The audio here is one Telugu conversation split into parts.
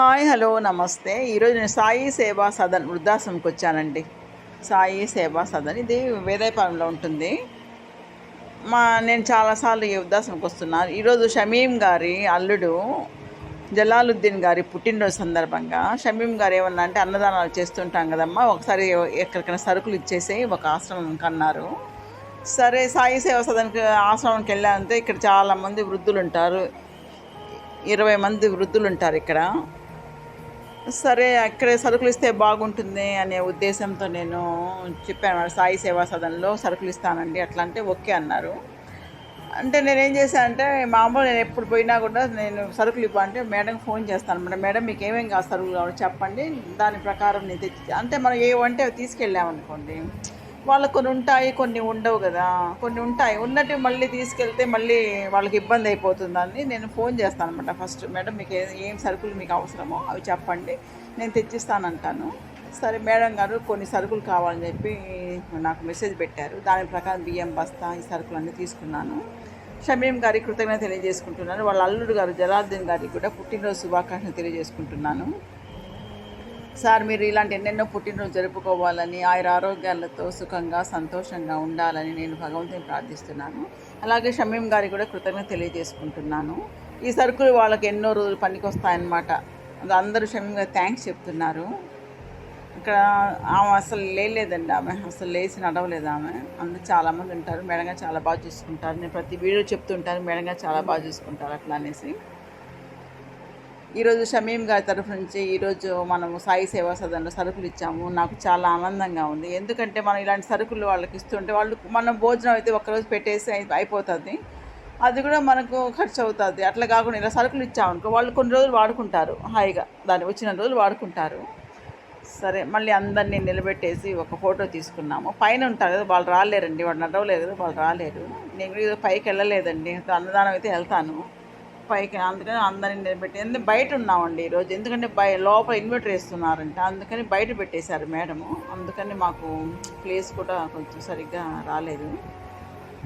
హాయ్ హలో నమస్తే. ఈరోజు నేను సాయి సేవా సదన్ వృద్ధాశ్రమంకి వచ్చానండి. సాయి సేవా సదన్. ఇది వేదాయపాలెంలో ఉంటుంది. మా నేను చాలాసార్లు ఈ వృద్ధాశ్రమంకి వస్తున్నాను. ఈరోజు షమీం గారి అల్లుడు జలాలుద్దీన్ గారి పుట్టినరోజు సందర్భంగా షమీం గారు ఏమన్నా అంటే అన్నదానాలు చేస్తుంటాం కదమ్మా ఒకసారి ఎక్కడికైనా సరుకులు ఇచ్చేసి ఒక ఆశ్రమం కన్నారు. సరే సాయి సేవా సదన్కి ఆశ్రమంకి వెళ్ళాలంటే ఇక్కడ చాలామంది వృద్ధులు ఉంటారు ఇరవై మంది వృద్ధులు ఉంటారు ఇక్కడ. సరే అక్కడే సరుకులు ఇస్తే బాగుంటుంది అనే ఉద్దేశంతో నేను చెప్పాను సాయి సేవా సదన్లో సరుకులు ఇస్తానండి అట్లా అంటే ఓకే అన్నారు. అంటే నేను ఏం చేశానంటే మామూలు నేను ఎప్పుడు పోయినా కూడా నేను సరుకులు ఇవ్వ అంటే మేడంకి ఫోన్ చేస్తాను అనమాట మేడం మీకు ఏమేమి కాదు సరుకులు కావాలి చెప్పండి దాని ప్రకారం నేను తెచ్చి అంటే మనం ఏ అవి తీసుకెళ్ళామనుకోండి వాళ్ళకు కొన్ని ఉంటాయి కొన్ని ఉండవు కదా. కొన్ని ఉంటాయి. ఉన్నట్టు మళ్ళీ తీసుకెళ్తే మళ్ళీ వాళ్ళకి ఇబ్బంది అయిపోతుందని నేను ఫోన్ చేస్తాను అనమాట ఫస్ట్. మేడం మీకు ఏం సరుకులు మీకు అవసరమో అవి చెప్పండి. నేను తెచ్చిస్తానంటాను. సరే మేడం గారు కొన్ని సరుకులు కావాలని చెప్పి నాకు మెసేజ్ పెట్టారు. దాని ప్రకారం బియ్యం బస్తా ఈ సరుకులన్నీ తీసుకున్నాను. షమీం గారికి కృతజ్ఞత తెలియజేసుకుంటున్నాను. వాళ్ళ అల్లుడు గారు జలాల్దీన్ గారికి కూడా పుట్టినరోజు శుభాకాంక్షలు తెలియజేసుకుంటున్నాను. సార్ మీరు ఇలాంటి ఎన్నెన్నో పుట్టినరోజు జరుపుకోవాలని ఆయన ఆరోగ్యాలతో సుఖంగా సంతోషంగా ఉండాలని నేను భగవంతుని ప్రార్థిస్తున్నాను. అలాగే షమీం గారికి కూడా కృతజ్ఞత తెలియజేసుకుంటున్నాను. ఈ సరుకులు వాళ్ళకి ఎన్నో రోజులు పనికొస్తాయన్నమాట. అందరూ షమీం గారు థ్యాంక్స్ చెప్తున్నారు. ఇక్కడ ఆమె అసలు లేలేదండి ఆమె. అసలు లేచి నడవలేదు ఆమె. అందరు చాలామంది ఉంటారు. మేడంగా చాలా బాగా చూసుకుంటారు. నేను ప్రతి వీడియో చెప్తుంటాను. మేడంగా చాలా బాగా చూసుకుంటారు అట్లా అనేసి. ఈరోజు షమీం గారి తరఫు నుంచి ఈరోజు మనము సాయి సేవా సదన్లో సరుకులు ఇచ్చాము. నాకు చాలా ఆనందంగా ఉంది. ఎందుకంటే మనం ఇలాంటి సరుకులు వాళ్ళకి ఇస్తుంటే వాళ్ళు మనం భోజనం అయితే ఒక్కరోజు పెట్టేసి అయిపోతుంది. అది కూడా మనకు ఖర్చు అవుతుంది అట్లా కాకుండా ఇలా సరుకులు ఇచ్చామనుకో వాళ్ళు కొన్ని రోజులు వాడుకుంటారు. హాయిగా దాన్ని వచ్చిన రోజులు వాడుకుంటారు. సరే మళ్ళీ అందరినీ నిలబెట్టేసి ఒక ఫోటో తీసుకున్నాము. పైన ఉంటారు కదా వాళ్ళు రాలేరండి. వాళ్ళు నడవలేరు కదా వాళ్ళు రాలేరు. నేను కూడా పైకి వెళ్ళలేదండి. అన్నదానం అయితే వెళ్తాను. పైకి అందుకని అందరిని నిలబెట్టి ఎందుకంటే బయట ఉన్నామండి ఈరోజు. ఎందుకంటే బయ లోపల ఇన్వర్టర్ వేస్తున్నారంట. అందుకని బయట పెట్టేశారు మేడము. అందుకని మాకు ప్లేస్ కూడా కొంచెం సరిగ్గా రాలేదు.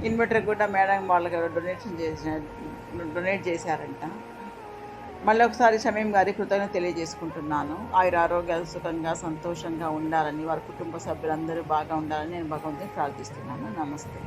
ఇన్వర్టర్ కూడా మేడం వాళ్ళకి డొనేషన్ చేసిన డొనేట్ చేశారంట. మళ్ళీ ఒకసారి షమీం గారి కృతజ్ఞత తెలియజేసుకుంటున్నాను. ఆయుర ఆరోగ్యాలు సుఖంగా సంతోషంగా ఉండాలని వారి కుటుంబ సభ్యులందరూ బాగా ఉండాలని నేను భగవంతుని ప్రార్థిస్తున్నాను. నమస్తే.